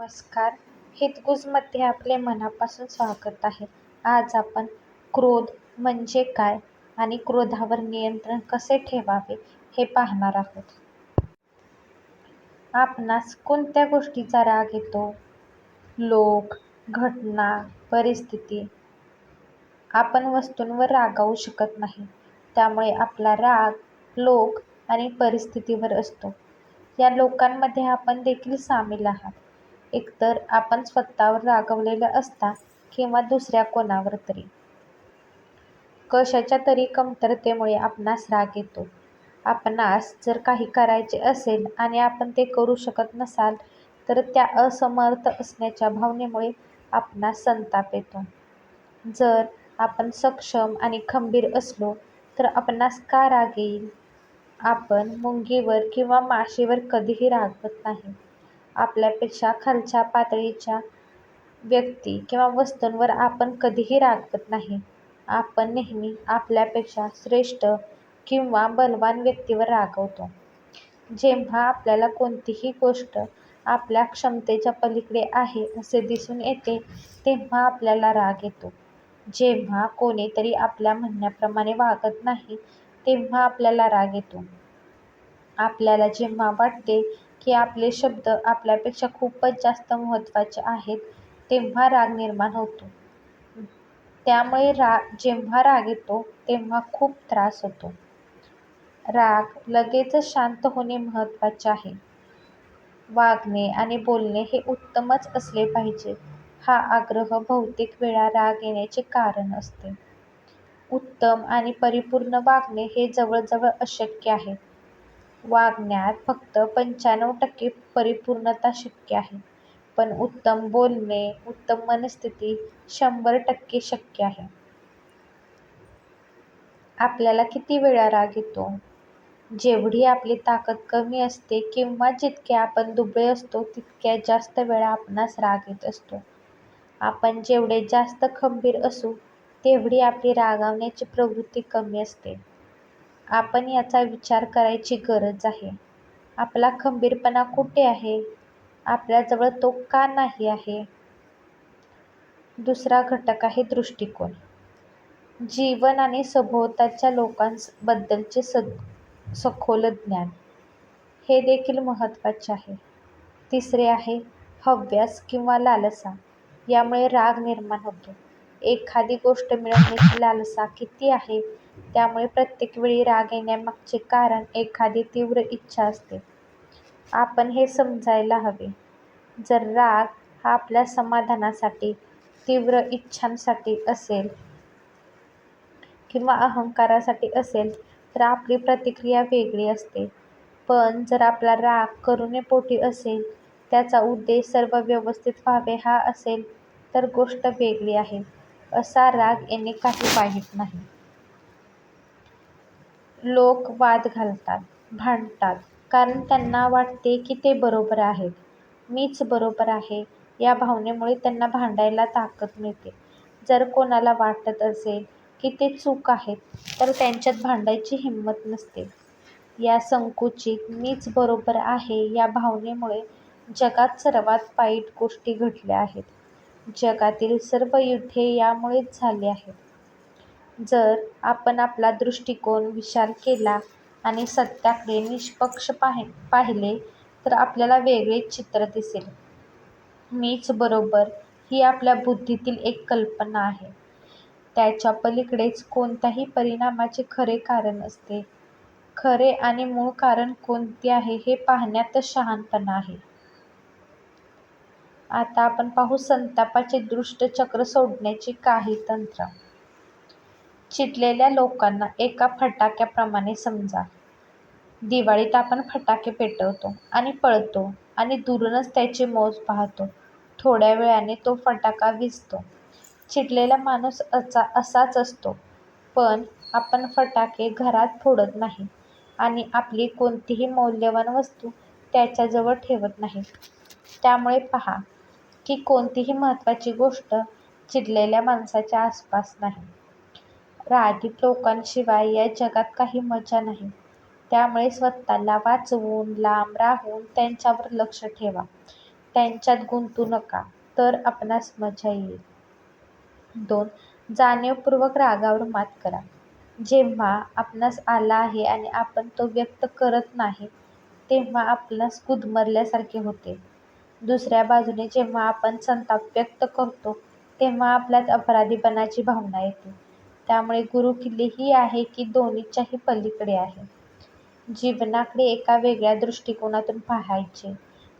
नमस्कार हितगुजमध्ये आपले मनापासून स्वागत आहे. आज आपण क्रोध म्हणजे काय आणि क्रोधावर नियंत्रण कसे ठेवावे हे पाहणार आहोत. आपणास कोणत्या गोष्टीचा राग येतो? लोक, घटना, परिस्थिती. आपण वस्तूंवर रागावू शकत नाही. त्यामुळे आपला राग लोक आणि परिस्थितीवर असतो. या लोकांमध्ये आपण देखील सामील आहात. एकतर आपण स्वतःवर रागवलेलं असता किंवा दुसऱ्या कोणावर तरी. कशाच्या तरी कमतरतेमुळे आपणास राग येतो. आपणास जर काही करायचे असेल आणि आपण ते करू शकत नसाल तर त्या असमर्थ असण्याच्या भावनेमुळे आपणास संताप येतो. जर आपण सक्षम आणि खंबीर असलो तर आपणास का राग येईल? आपण मुंगीवर किंवा माशीवर कधीही रागवत नाही. आपल्यापेक्षा खालच्या पातळीच्या व्यक्ती किंवा वस्तूंवर आपण कधीही रागवत नाही. आपण नेहमी आपल्यापेक्षा श्रेष्ठ किंवा बलवान व्यक्तीवर रागवतो. जेव्हा आपल्याला कोणतीही गोष्ट आपल्या क्षमतेच्या पलीकडे आहे असे दिसून येते तेव्हा आपल्याला राग येतो. जेव्हा कोणीतरी आपल्या म्हणण्याप्रमाणे वागत नाही तेव्हा आपल्याला राग येतो. आपल्याला जेव्हा वाटते की आपले शब्द आपल्यापेक्षा खूपच जास्त महत्त्वाचे आहेत तेव्हा राग निर्माण होतो. त्यामुळे जेव्हा राग येतो तेव्हा खूप त्रास होतो. राग लगेचच शांत होणे महत्त्वाचे आहे. वागणे आणि बोलणे हे उत्तमच असले पाहिजे हा आग्रह बहुतेक वेळा राग येण्याचे कारण असते. उत्तम आणि परिपूर्ण वागणे हे जवळजवळ अशक्य आहे. वागण्यात फक्त पंच्याण्णव टक्के परिपूर्णता शक्य आहे. पण उत्तम बोलणे, उत्तम मनस्थिती शंभर टक्के शक्य आहे. आपल्याला किती वेळा राग येतो? जेवढी आपली ताकद कमी असते किंवा जितके आपण दुबळे असतो तितक्या जास्त वेळा आपणास राग येत असतो. आपण जेवढे जास्त खंबीर असू तेवढी आपली रागावण्याची प्रवृत्ती कमी असते. आपण याचा विचार करायची गरज आहे. आपला खंबीरपणा कुठे आहे? आपल्याजवळ तो का नाही आहे? दुसरा घटक आहे दृष्टिकोन. जीवन आणि सभोवताच्या लोकांबद्दलचे सखोल ज्ञान. हे देखील महत्त्वाचे आहे. तिसरे आहे हव्यास किंवा लालसा. यामुळे राग निर्माण होतो. एखादी गोष्ट मिळवण्याची लालसा किती आहे त्यामुळे प्रत्येक वेळी राग येण्यामागचे कारण एखादी तीव्र इच्छा असते. आपण हे समजायला हवे. जर राग हा आपल्या समाधानासाठी, तीव्र इच्छांसाठी असेल किंवा अहंकारासाठी असेल तर आपली प्रतिक्रिया वेगळी असते. पण जर आपला राग करुणेपोटी असेल, त्याचा उद्देश सर्व व्यवस्थित व्हावे हा असेल तर गोष्ट वेगळी आहे. असा राग येणे काही वाईट नाही. लोक वाद घालतात, भांडतात कारण त्यांना वाटते की ते बरोबर आहेत. मीच बरोबर आहे या भावनेमुळे त्यांना भांडायला ताकद मिळते. जर कोणाला वाटत असेल की ते चूक आहेत तर त्यांच्यात भांडायची हिंमत नसते. या संकुचित मीच बरोबर आहे या भावनेमुळे जगात सर्वात वाईट गोष्टी घडल्या आहेत. जगातील सर्व युद्धे यामुळेच झाली आहेत. जर आपण आपला दृष्टिकोन विशाल केला आणि सत्याकडे निष्पक्ष पाहिले तर आपल्याला वेगळेच चित्र दिसेल. मीच बरोबर ही आपल्या बुद्धीतील एक कल्पना आहे. त्याच्या पलीकडेच कोणत्याही परिणामाचे खरे कारण असते. खरे आणि मूळ कारण कोणते आहे हे पाहण्यातच शहाणपणा आहे. आता आपण पाहू संतापाचे दृष्ट चक्र सोडण्याची काही तंत्र. चिडलेल्या लोकांना एका फटाक्याप्रमाणे समजा. दिवाळीत आपण फटाके पेटवतो आणि पळतो आणि दुरूनच त्याची मोज पाहतो. थोड्या वेळाने तो फटाका विजतो चिडलेला माणूस असा असाच असतो. पण आपण फटाके घरात फोडत नाही आणि आपली कोणतीही मौल्यवान वस्तू त्याच्याजवळ ठेवत नाही. त्यामुळे पहा की कोणतीही महत्त्वाची गोष्ट चिडलेल्या माणसाच्या आसपास नाही. रागीट लोकांशिवाय या जगात काही मजा नाही. त्यामुळे स्वतःला वाचवून, लांब राहून त्यांच्यावर लक्ष ठेवा. त्यांच्यात गुंतू नका तर आपणास मजा येईल. दोन जाणीवपूर्वक रागावर मात करा. जेव्हा आपणास आला आहे आणि आपण तो व्यक्त करत नाही तेव्हा आपणास गुदमरल्यासारखे होते. दुसऱ्या बाजूने जेव्हा आपण संताप व्यक्त करतो तेव्हा आपल्यात अपराधीपणाची भावना येते. त्यामुळे गुरुकिल्ली ही आहे की दोन्हीच्याही पलीकडे आहे. जीवनाकडे एका वेगळ्या दृष्टिकोनातून पाहायचे.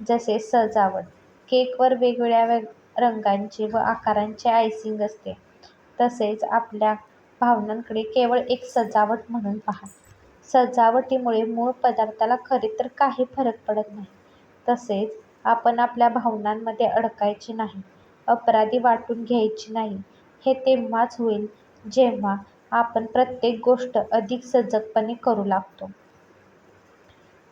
जसे सजावट केकवर वेगवेगळ्या रंगांचे व आकारांचे आयसिंग असते तसेच आपल्या भावनांकडे केवळ एक सजावट म्हणून पहा. सजावटीमुळे मूळ पदार्थाला खरे तर काही फरक पडत नाही. तसेच आपण आपल्या भावनांमध्ये अडकायचे नाही, अपराधी वाटून घ्यायची नाही हे तेव्हाच होईल जेव्हा आपण प्रत्येक गोष्ट अधिक सजगपणे करू लागतो.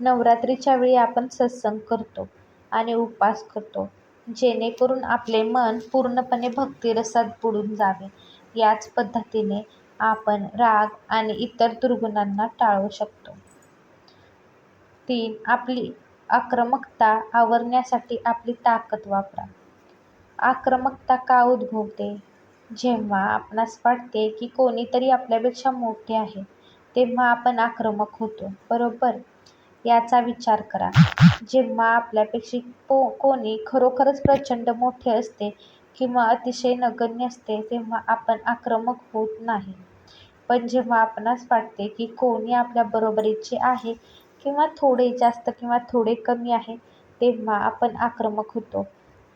नवरात्रीच्या वेळी आपण सत्संग करतो आणि उपास करतो जेणेकरून आपले मन पूर्णपणे भक्तिरसात बुडून जावे. याच पद्धतीने आपण राग आणि इतर दुर्गुणांना टाळू शकतो. तीन आपली आक्रमकता आवरण्यासाठी आपली ताकद वापरा. आक्रमकता का उद्भवते? जेव्हा आपणास वाटते की कोणीतरी आपल्यापेक्षा मोठे आहे तेव्हा आपण आक्रमक होतो, बरोबर? याचा विचार करा. जेव्हा आपल्यापेक्षा कोणी खरोखरच प्रचंड मोठे असते किंवा अतिशय नगण्य असते तेव्हा आपण आक्रमक होत नाही. पण जेव्हा आपणास वाटते की कोणी आपल्या बरोबरीचे आहे किंवा थोडे जास्त किंवा थोडे कमी आहे तेव्हा आपण आक्रमक होतो.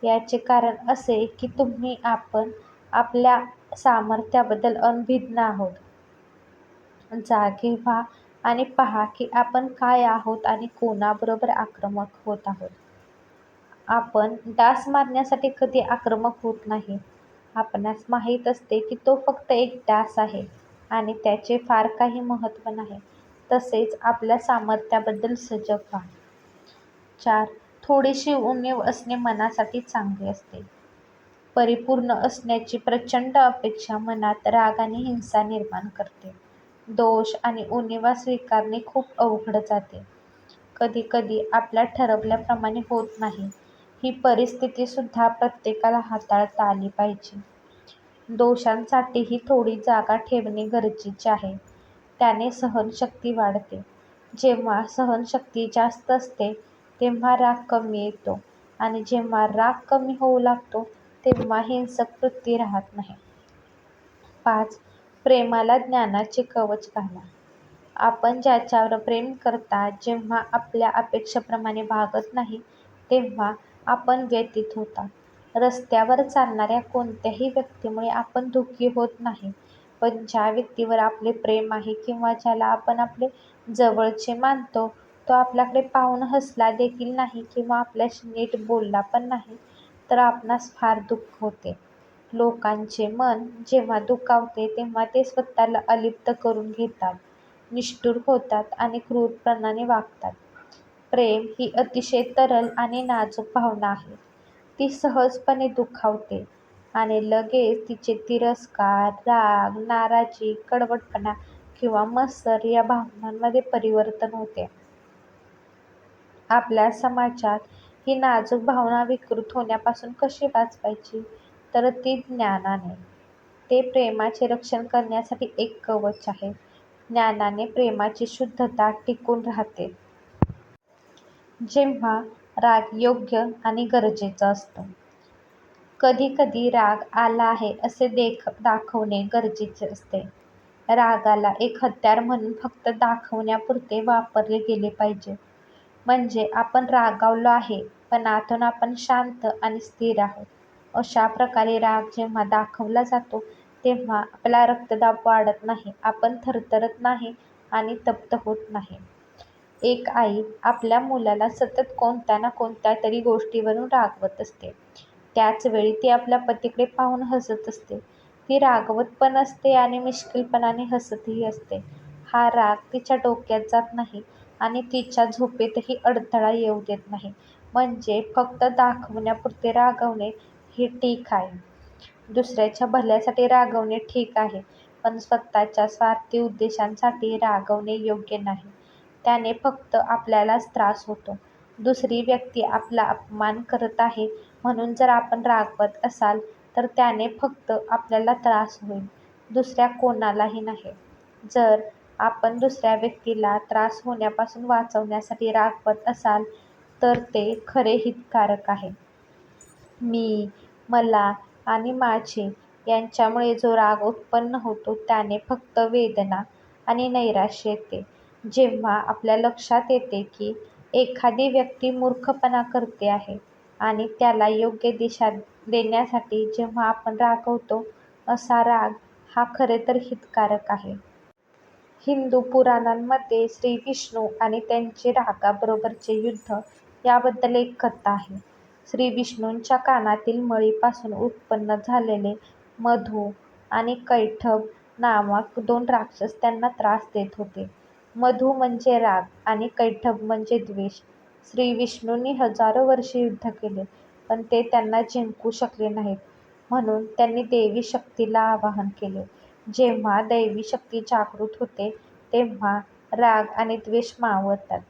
याचे कारण असे की तुम्ही आपण आपल्या सामर्थ्याबद्दल अनभिज्ञ आहोत. जागे व्हा आणि पहा की आपण काय आहोत आणि कोणाबरोबर आक्रमक होत आहोत. आपण डास मारण्यासाठी कधी आक्रमक होत नाही. आपणास माहीत असते की तो फक्त एक डास आहे आणि त्याचे फार काही महत्त्व नाही. तसेच आपल्या सामर्थ्याबद्दल सजग व्हा. चार थोडीशी उणीव असणे मनासाठी चांगले असते. परिपूर्ण असण्याची प्रचंड अपेक्षा मनात राग आणि हिंसा निर्माण करते. दोष आणि उणिवा स्वीकारणे खूप अवघड जाते. कधीकधी आपल्या ठरवल्याप्रमाणे होत नाही ही परिस्थितीसुद्धा प्रत्येकाला हाताळता आली पाहिजे. दोषांसाठीही थोडी जागा ठेवणे गरजेचे आहे. त्याने सहनशक्ती वाढते. जेव्हा सहनशक्ती जास्त असते तेव्हा राग कमी येतो आणि जेव्हा राग कमी होऊ लागतो तेव्हा हिंसक वृत्ती राहत नाही. पाच प्रेमाला ज्ञानाचे कवच घाला. आपण ज्याच्यावर प्रेम करता जेव्हा आपल्या अपेक्षेप्रमाणे भागत नाही तेव्हा आपण व्यतीत होता. रस्त्यावर चालणाऱ्या कोणत्याही व्यक्तीमुळे आपण दुःखी होत नाही पण ज्या व्यक्तीवर आपले प्रेम आहे किंवा ज्याला आपण आपले जवळचे मानतो तो आपल्याकडे पाहून हसला देखील नाही किंवा आपल्याशी नीट बोलला पण नाही तर आपणास फार दुःख होते. लोकांचे मन जेव्हा दुखावते तेव्हा ते स्वतःला अलिप्त करून घेतात, निष्ठुर होतात आणि क्रूरपणाने वागतात. प्रेम ही अतिशय तरल आणि नाजूक भावना आहे. ती सहजपणे दुखावते आणि लगेच तिचे तिरस्कार, राग, नाराजी, कडवटपणा किंवा मत्सर या भावनांमध्ये परिवर्तन होते. आपल्या समाजात ही नाजूक भावना विकृत होण्यापासून कशी वाचवायची तर ती ज्ञानाने. ते प्रेमाचे रक्षण करण्यासाठी एक कवच आहे. ज्ञानाने प्रेमाची शुद्धता टिकून राहते. जेव्हा राग योग्य आणि गरजेचा असतो. कधीकधी राग आला आहे असे देख दाखवणे गरजेचे असते. रागाला एक हत्यार म्हणून फक्त दाखवण्यापुरते वापरले गेले पाहिजे. म्हणजे आपण रागावलो आहे पण आतून आपण शांत आणि स्थिर आहोत. अशा प्रकारे राग जेव्हा दाखवला जातो तेव्हा आपला रक्तदाब वाढत नाही, आपण थरथरत नाही आणि तप्त होत नाही. एक आई आपल्या मुलाला सतत कोणत्या ना कोणत्या तरी गोष्टीवरून रागवत असते. त्याच वेळी ती आपल्या पतीकडे पाहून हसत असते. ती रागवत पण असते आणि मिश्किलपणाने हसतही असते. हा राग तिच्या डोक्यात जात नाही आणि तिच्या झोपेतही अडथळा येऊ देत नाही. म्हणजे फक्त दाखवण्यापुरते रागवणे हे ठीक आहे. दुसऱ्याच्या भल्यासाठी रागवणे ठीक आहे पण स्वतःच्या स्वार्थी उद्देशांसाठी रागवणे योग्य नाही. त्याने फक्त आपल्यालाच त्रास होतो दुसरी व्यक्ती आपला अपमान करत आहे म्हणून जर आपण रागवत असाल तर त्याने फक्त आपल्याला त्रास होईल, दुसऱ्या कोणालाही नाही. जर आपण दुसऱ्या व्यक्तीला त्रास होण्यापासून वाचवण्यासाठी रागवत असाल तर ते खरे हितकारक आहे. मी, मला आणि माझे यांच्यामुळे जो राग उत्पन्न होतो त्याने फक्त वेदना आणि नैराश्य येते. जेव्हा आपल्या लक्षात येते की एखादी व्यक्ती मूर्खपणा करते आहे आणि त्याला योग्य दिशा देण्यासाठी जेव्हा आपण रागवतो, असा राग हा खरे तर हितकारक आहे. हिंदू पुराणांमध्ये श्रीविष्णू आणि त्यांचे रागाबरोबरचे युद्ध याबद्दल एक कथा आहे. श्रीविष्णूंच्या कानातील मळीपासून उत्पन्न झालेले मधू आणि कैटभ नामक दोन राक्षस त्यांना त्रास देत होते. मधू म्हणजे राग आणि कैठब म्हणजे द्वेष. श्रीविष्णूंनी हजारो वर्षे युद्ध केले पण ते त्यांना जिंकू शकले नाहीत. म्हणून त्यांनी देवी शक्तीला आवाहन केले. जेव्हा दैवी शक्ती जागृत होते तेव्हा राग आणि द्वेष मावळतात.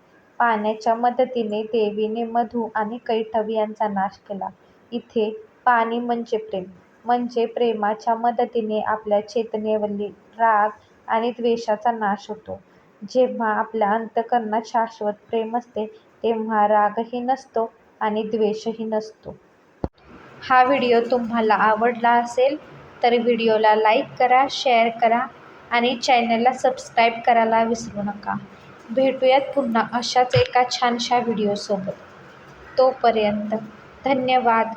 पाण्याच्या मदतीने देवीने मधू आणि कैठव यांचा नाश केला. इथे पाणी म्हणजे प्रेम, म्हणजे प्रेमाच्या मदतीने आपल्या चेतनेवरील राग आणि द्वेषाचा नाश होतो. जेव्हा आपल्या अंतःकरणात शाश्वत प्रेम असते तेव्हा रागही नसतो आणि द्वेषही नसतो. हा व्हिडिओ तुम्हाला आवडला असेल तर व्हिडिओला लाईक करा, शेअर करा आणि चॅनलला सबस्क्राईब करायला विसरू नका. भेटूयात पुन्हा अशाच एका छानशा व्हिडिओसोबत. तोपर्यंत धन्यवाद.